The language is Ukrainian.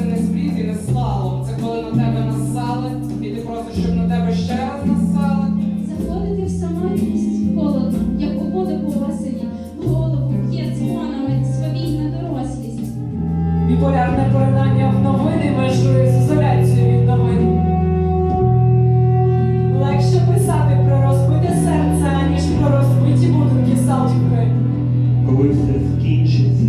це не спліт і не слалом. Це коли на тебе насали, і ти просиш, щоб на тебе ще раз насали. Біполярне поринання в новини межує з ізоляцією від новин. Легше писати про розбите серце, аніж про розбиті будинки Салтівки. Коли все скінчиться,